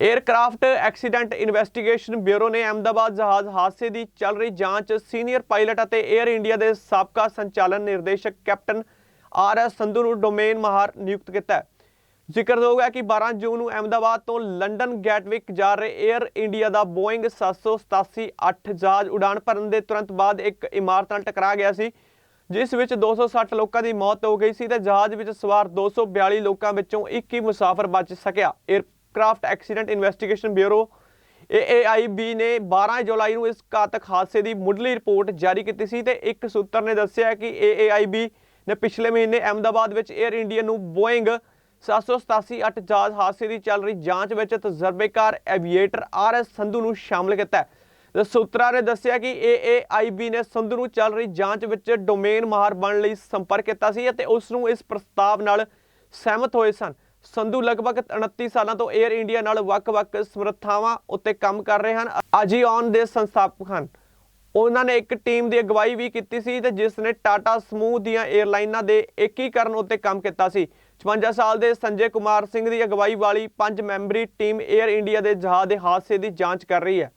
Aircraft accident investigation bureau ਨੇ ਅਹਮਦਾਬਾਦ ਜਹਾਜ਼ ਹਾਦਸੇ ਦੀ ਚੱਲ ਰਹੀ ਜਾਂਚ ਸੀਨੀਅਰ ਪਾਇਲਟ ਅਤੇ 에ਅਰ ਇੰਡੀਆ ਦੇ ਸਾਬਕਾ ਸੰਚਾਲਨ ਨਿਰਦੇਸ਼ਕ ਕੈਪਟਨ ਆਰ ਐਸ ਸੰਧੂ ਨੂੰ ਡੋਮੇਨ ਮਾਹਰ ਨਿਯੁਕਤ ਕੀਤਾ ਹੈ। ਜ਼ਿਕਰਯੋਗ ਹੈ ਕਿ 12 ਜੂਨ ਨੂੰ ਅਹਮਦਾਬਾਦ ਤੋਂ ਲੰਡਨ ਗੈਟਵਿਕ ਜਾ ਰਹੇ 에ਅਰ ਇੰਡੀਆ ਦਾ ਬੋਇੰਗ 787-8 ਜਹਾਜ਼ ਉਡਾਨ ਭਰਨ ਦੇ ਤੁਰੰਤ ਬਾਅਦ ਇੱਕ ਇਮਾਰਤ ਨਾਲ ਟਕਰਾ ਗਿਆ ਸੀ, ਜਿਸ ਵਿੱਚ 260 ਲੋਕਾਂ ਦੀ ਮੌਤ ਹੋ ਗਈ ਸੀ ਤੇ ਜਹਾਜ਼ ਵਿੱਚ ਸਵਾਰ 242 ਲੋਕਾਂ ਵਿੱਚੋਂ 21 ਮੁਸਾਫਰ ਬਚ ਸਕਿਆ। Air aircraft accident investigation bureau AAIB ਨੇ 12 ਜੁਲਾਈ ਨੂੰ ਇਸ ਘਾਤਕ ਹਾਦਸੇ ਦੀ ਮੁੱਢਲੀ ਰਿਪੋਰਟ ਜਾਰੀ ਕੀਤੀ ਸੀ ਤੇ ਇੱਕ ਸੂਤਰ ਨੇ ਦੱਸਿਆ ਕਿ AAIB ਨੇ ਪਿਛਲੇ ਮਹੀਨੇ ਅਹਿਮਦਾਬਾਦ ਵਿੱਚ 에ਅਰ ਇੰਡੀਆ ਨੂੰ ਬੋਇੰਗ 787-8 ਜਹਾਜ਼ ਹਾਦਸੇ ਦੀ ਚੱਲ ਰਹੀ ਜਾਂਚ ਵਿੱਚ ਤਜਰਬੇਕਾਰ ਐਵੀਏਟਰ ਆਰ ਐਸ ਸੰਧੂ ਨੂੰ ਸ਼ਾਮਲ ਕੀਤਾ ਹੈ। ਸੂਤਰਾਂ ਨੇ ਦੱਸਿਆ ਕਿ AAIB ਨੇ ਸੰਧੂ ਨੂੰ ਚੱਲ ਰਹੀ ਜਾਂਚ ਵਿੱਚ ਡੋਮੇਨ ਮਾਹਰ ਬਣਨ ਲਈ ਸੰਪਰਕ ਕੀਤਾ ਸੀ ਅਤੇ ਉਸ ਨੂੰ ਇਸ ਪ੍ਰਸਤਾਵ ਨਾਲ ਸਹਿਮਤ ਹੋਏ ਸਨ। ਸੰਧੂ ਲਗਭਗ 29 ਸਾਲਾਂ ਤੋਂ 에ਅਰ ਇੰਡੀਆ ਨਾਲ ਵੱਖ-ਵੱਖ ਸਮਰੱਥਾਵਾਂ ਉੱਤੇ ਕੰਮ ਕਰ ਰਹੇ ਹਨ ਆਜੀਓਨ ਦੇ ਸੰਸਥਾਪਕ ਹਨ। ਉਹਨਾਂ ਨੇ ਇੱਕ ਟੀਮ ਦੀ ਅਗਵਾਈ ਵੀ ਕੀਤੀ ਸੀ ਤੇ ਜਿਸ ਨੇ ਟਾਟਾ ਸਮੂਹ ਦੀਆਂ 에ਅਰਲਾਈਨਾਂ ਦੇ ਏਕੀਕਰਨ ਉੱਤੇ ਕੰਮ ਕੀਤਾ ਸੀ। 54 ਸਾਲ ਦੇ ਸੰਜੇ ਕੁਮਾਰ ਸਿੰਘ ਦੀ ਅਗਵਾਈ ਵਾਲੀ ਪੰਜ ਮੈਂਬਰੀ ਟੀਮ 에ਅਰ ਇੰਡੀਆ ਦੇ ਜਹਾਜ਼ ਦੇ ਹਾਦਸੇ ਦੀ ਜਾਂਚ ਕਰ ਰਹੀ ਹੈ।